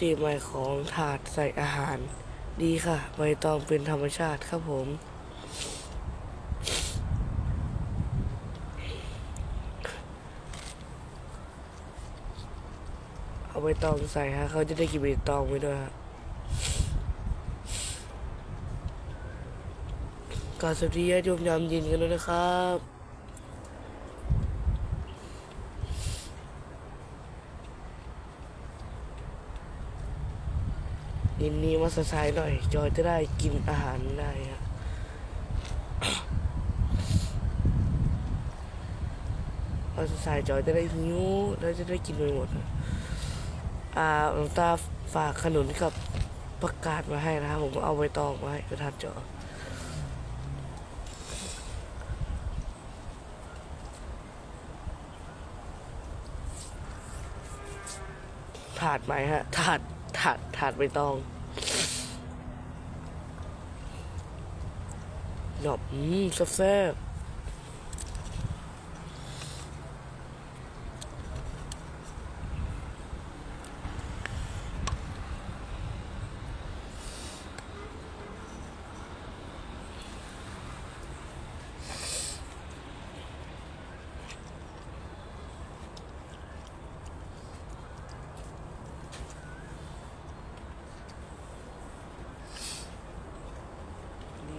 ติใหม่ของถาดใส่อาหาร ดีค่ะ ใบตองเป็นธรรมชาติครับผม เอาใบตองใส่ฮะเขาจะได้กินใบตองไปด้วยฮะกาสวัสดีญาติโยมยามย็นกันด้วยนะครับ ยินนี้มาสายหน่อย จอยจะได้กินอาหารได้ฮะมาสายจอยจะได้หิวแล้วจะได้กินไปหมดอะอ่าหลวงตาฝากขนุนกับประกาศมาให้นะครับผมเอาใบตองมาให้กระทัดจอถาดไหมฮะถาด ถาดถาดใบตองหนอบอืมแซ่บ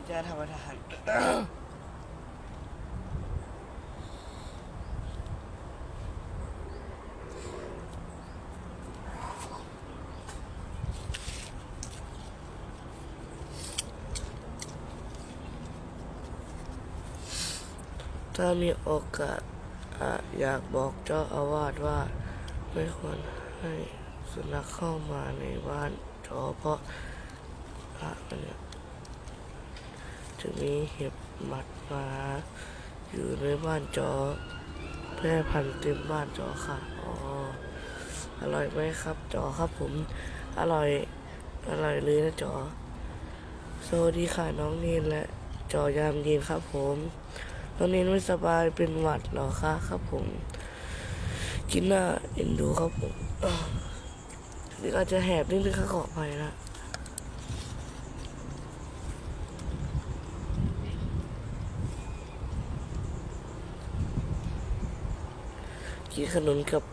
จะทำอาหารถ้ามีโอกาสอยากบอกเจ้าอาวาสว่า ไม่ควรให้สุนัขเข้ามาในบ้านจอเพราะพระเนี่ย จะมีเห็บหมัดมาอยู่ในบ้านจอ แพร่พันธุ์เต็มบ้านจอค่ะอ๋ออร่อยไหมครับจอครับผม อร่อย อร่อยเลยนะจอ สวัสดีค่ะน้องนีนและจอยามเย็นครับผมน้องนีนไม่สบายเป็นหวัดเหรอคะครับผม กินหน้าเอ็นดูครับผมนี่อาจจะแหบนิดนึงค่ะขอไปนะ กินขนมกับ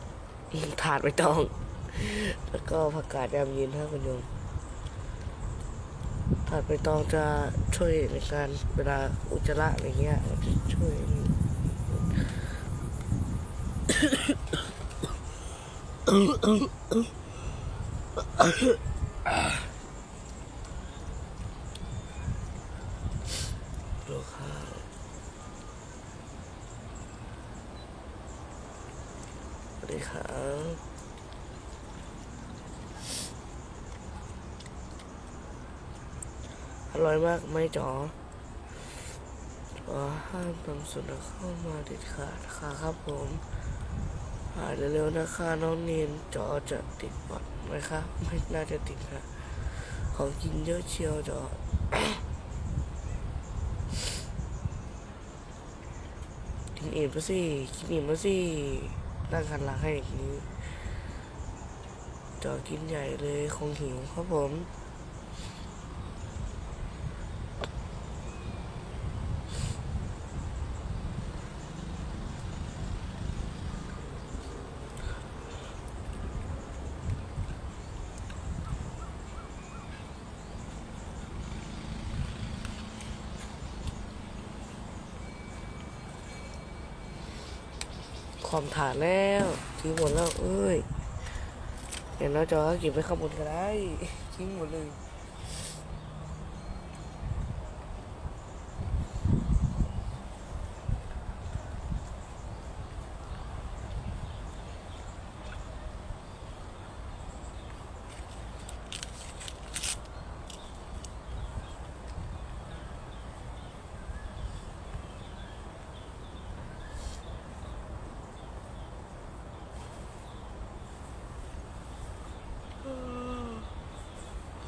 ถาดใบตอง แล้วก็ผักกาดยามเย็นครับคุณโยมถาดใบตองจะช่วยในการเวลาอุจจาระอะไรเงี้ยมันจะช่วยดูข้าวสวัสดีครับ อร่อยมากไหมจ๋อขอห้ามนำสุนัขเข้ามาเด็ดขาดค่ะครับผมหายเร็วๆนะคะน้องเนียนจอจะติดบอดไหมคะไม่น่าจะติดค่ะของกินเยอะเชียวจอกินอิ่มมาสิกินอิ่มมาสินั่งหันหลังให้อย่างนี้จอกินใหญ่เลยคงหิวครับผม ความฐานแล้วทิ้งหมดแล้ว เอ้ยเห็นแล้วจอก็เก็บไปข้างบนก็ได้ ทิ้งหมดเลย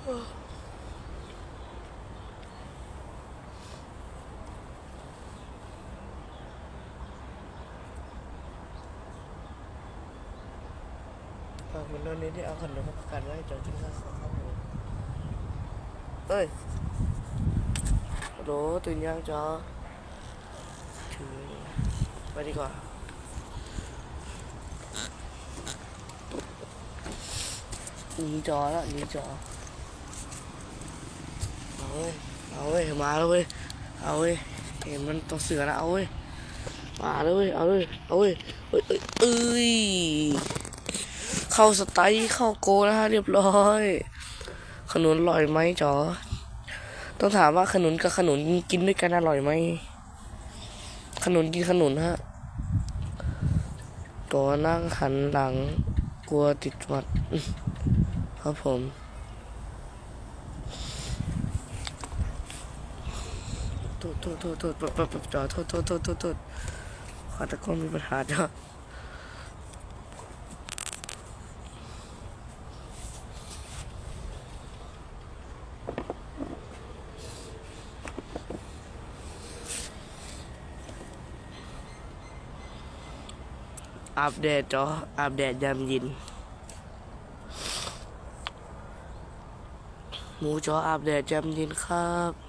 เอบคุณน้องนี้ที่เอาขนมมาประกันไว้จอกินข้าวครับเอ้ยฮัลโหลตื่นยังจอถึงไปดีกว่าหนีจอแล้วหนีจอเอาเว้ยเอาเว้ยมาแล้วเว้ยเอาเว้ยเห็นมันตัวเสือนะเอาเว้ยมาแล้วเว้ยเอาเว้ยเอาเว้ยเอ้ยเอ้ย เข้าสไตล์เข้าโกนะฮะเรียบร้อย ขนุนอร่อยไหมจอต้องถามว่าขนุนกับขนุนกินด้วยกันอร่อยไหมขนุนกินขนุนฮะตัวนั่งหันหลัง กลัวติดหวัด ครับผมโทษโทษโทษโทษจอโทษโทษโทษโทษโทษขอตะโกนมีปัญหาจ้ะ อัปเดตจออัปเดตยามยิน หมูจออัปเดตจำยินครับ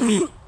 Mm-hmm.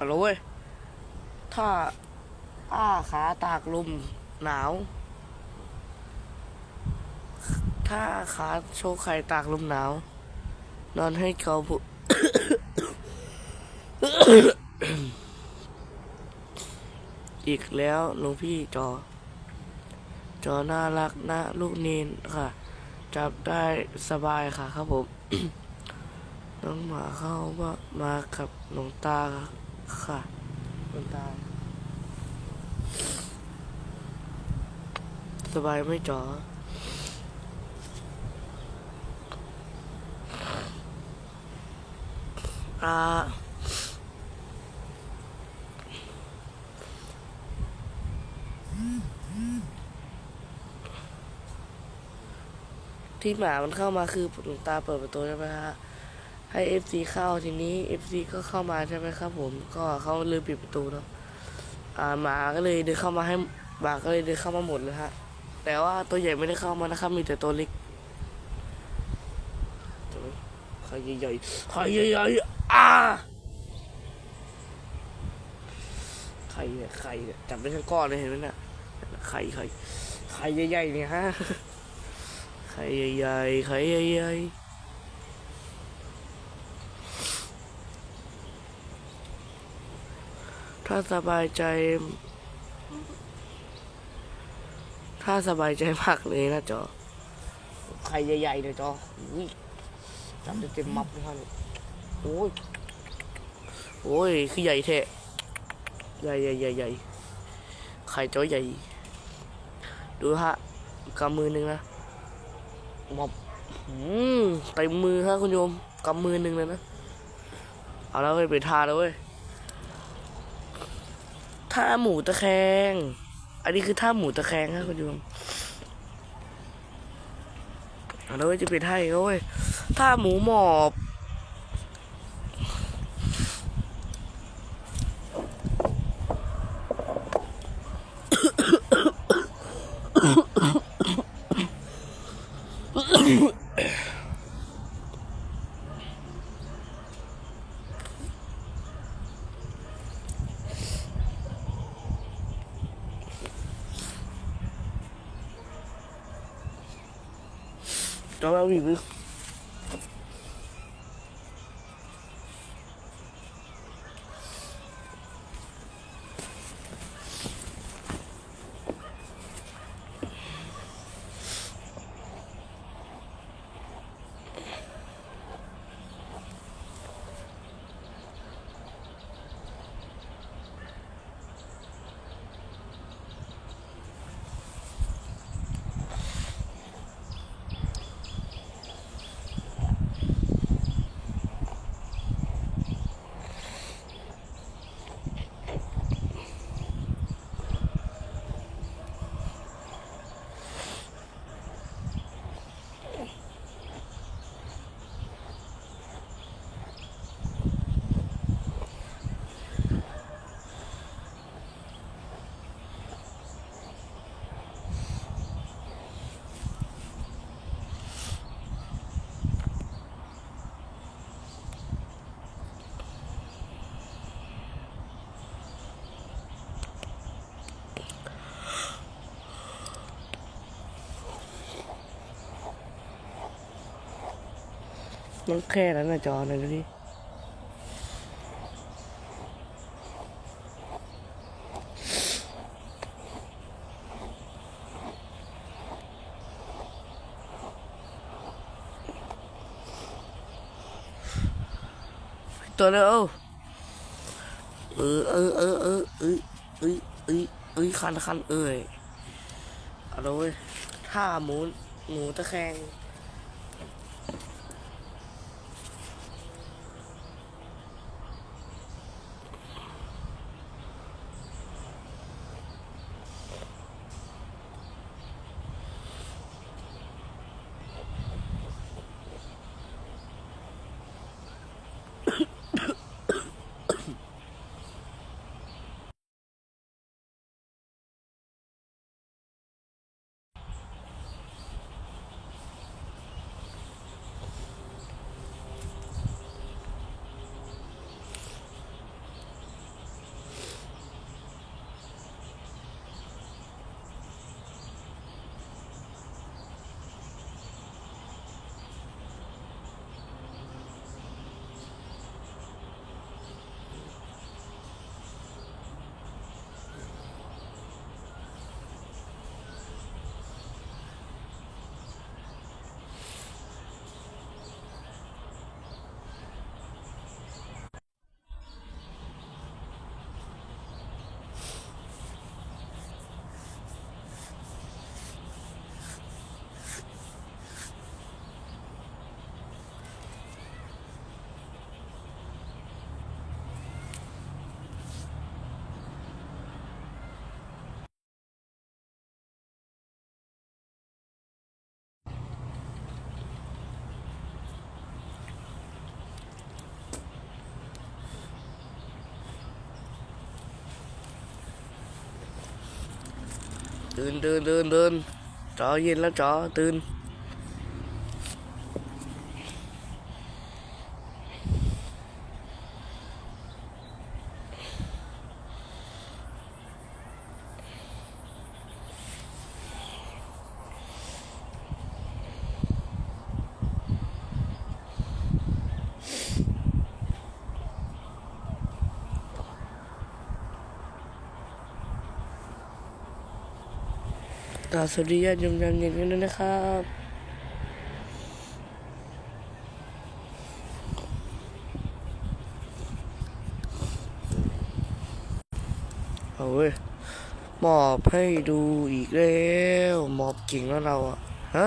เอาลเว้ย ถ้า อ้าขาตากลมหนาว ถ้าขาโชว์ไข่ตากลมหนาว นอนให้เขาบุอีกแล้วหลวงพี่จอ จอน่ารักนะ ลูกเนนค่ะ จับได้สบายค่ะครับผม น้องหมาเข้าว่ามากับหลวงตาค่ะ หลวงตาสบายไหม่จ๋ออ่าที่หมามันเข้ามาคือหลวงตาเปิดประตูใช่ไหมฮะ ให้เอฟซีเข้าทีนี้เอฟซีก็เข้ามาใช่ไหมครับ ผมก็เขาลืมปิดประตูเนาะอ่าหมาก็เลยเดินเข้ามาให้หมาก็เลยเดินเข้ามาหมดเลยฮะแต่ว่าตัวใหญ่ไม่ได้เข้ามานะครับ มีแต่ตัวเล็กใครใหญ่ๆใครใหญ่ๆอ่าใครเนี่ยใครเนี่ยจับได้ทั้งก้อนเลยเห็นไหมเนี่ยใครใครใครใหญ่ๆเนี่ยฮะใครใหญ่ๆใครใหญ่ๆ ถ้าสบายใจ ถ้าสบายใจมากเลยนะจอไข่ใหญ่ๆเลยจออุ้ยจับได้เต็มมับเลยครับโอ้ยโอ้ยคือใหญ่แท้ใหญ่ใหญ่ใหญ่ใหญ่ไข่จอใหญ่ ดูฮะกำมือหนึ่งนะมอบอืมเต็มมือฮะคุณโยมกำมือหนึ่งเลยนะ เอาแล้วเว้ยไปทาแล้วเว้ย ท่าหมูตะแคง อันนี้คือท่าหมูตะแคงครับคุณโยมเอาแล้วจะเป็นท่าอีกแล้วเว้ยท่าหมูหมอบ 都还没录。 มันแค่นั้นนะจอนะดูดิตัวเดียวเออเออเออเออเออเออเออเออคันคันเอ้ยเอาเว้ยท่าหมูหมูตะแคง ตื่นตื่นตื่นตื่นจอเย็นแล้วจอตื่น กราบสวัสดีญาติโยมยามเย็นกันด้วยนะครับเอาเว้ยมอบให้ดูอีกแล้ว มอบเก่งแล้วเราอะฮะ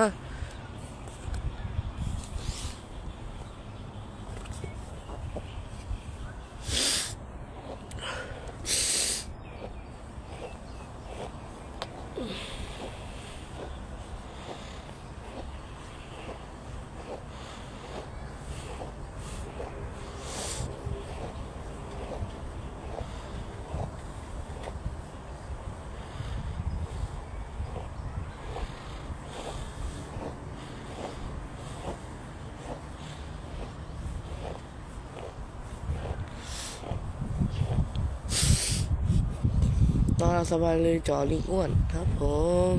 นอนหลับสบายเลยจอลิงอ้วนครับผม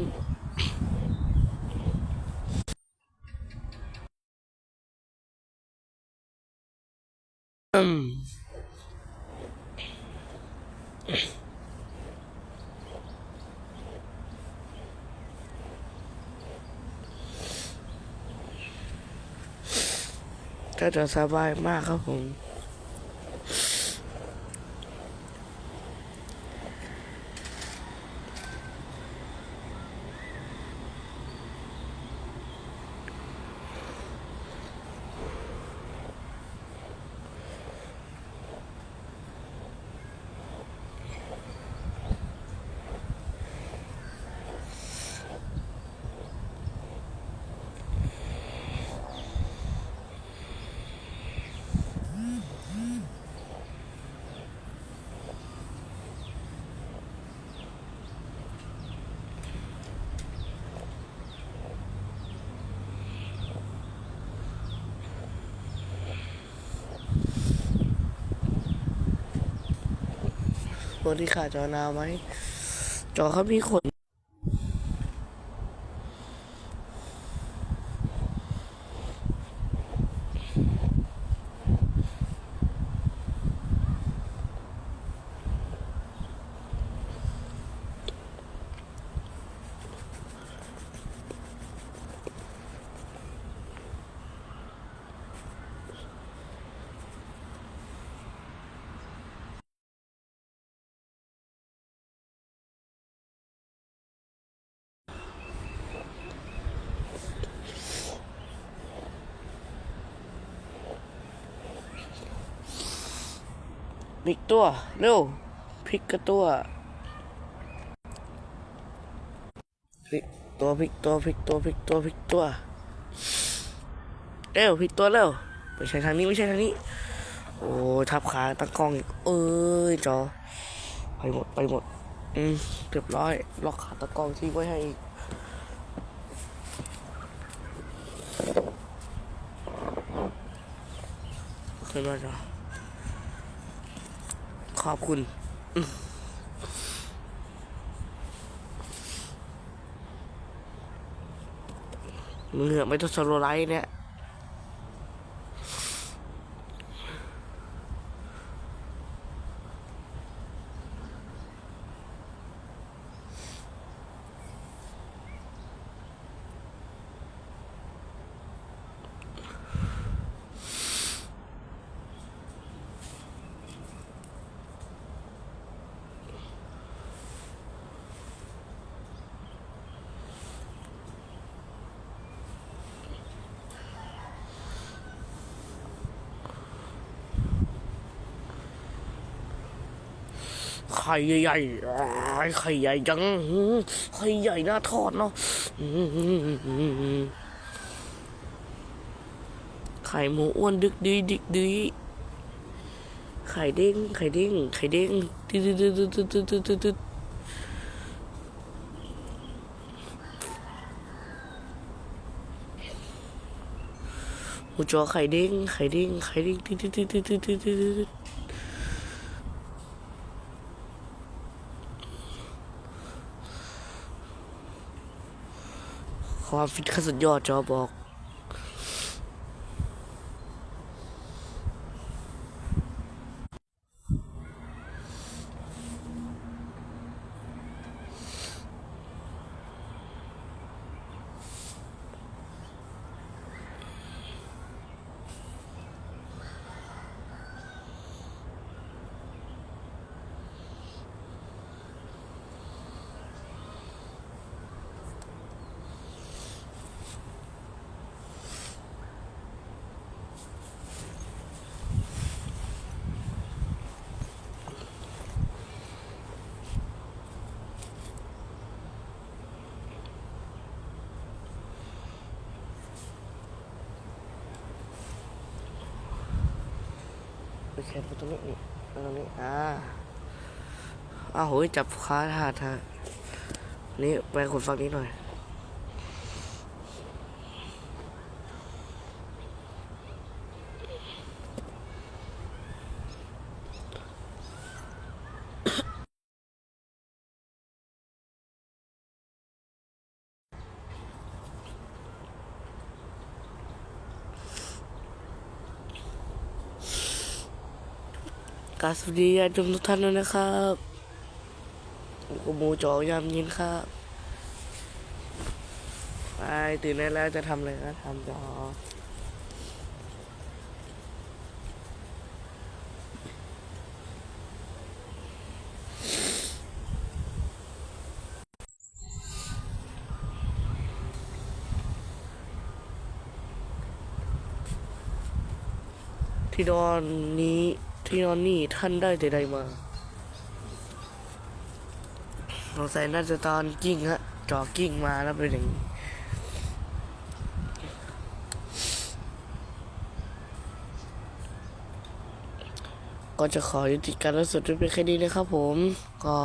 อืมก็จะสบายมากครับผม วัวที่ขาดจอนาวไหมจอเขามีขน พลิกตัว เร็วพลิกกระตัวพลิกตัวพลิกตัวพลิกตัวพลิกตัวพลิกตัวเร็วพลิกตัวเร็วไม่ใช่ทางนี้ไม่ใช่ทางนี้ โอ้ยทับขาตั้งกล้องอีกเอ้ยจอไปหมดไปหมด อืมเรียบร้อย ล็อกขาตะกล้องทิ้งไว้ให้อีกขึ้นมาจอ ขอบคุณอืมมึงเหอะไม่ต้องสโลไลท์เนี่ย ไข่ใหญ่ๆไข่ใหญ่จังไข่ใหญ่น่าทอดเนาะไข่หมูอ้วนดึกดีดึกดีไข่เด้งไข่เด้งไข่เด้งตึ๊ดตึ๊ดตึ๊ดตึ๊ดตึ๊ดตึ๊ดตึ๊ดตึ๊ดหมูจอไข่เด้งไข่เด้งไข่เด้งตึ๊ดตึ๊ดตึ๊ดตึ๊ดตึ๊ดตึ๊ด ความฟิตขั้นสุดยอดจอบอก ไปแคปตรงนี้นี่ตรงนี้อ่าอ้าวโหยจับค้าถาดฮะนี่ไปคนฟังนี้หน่อย สวัสดีญาติโยมทุกท่านด้วยนะครับกูมูจอยามยินครับไปตื่นได้แล้วจะทำอะไรก็ทำจอที่นอนนี้ ที่นอนนี่ท่านได้แต่ใดมาสงสัยน่าจะตอนกิ้งฮะจอกิ้งมาแล้วเป็นอย่างนี้ก็จะขอยุติการลฟ์สดด้วยเป็นแค่นี้นะครับผมก็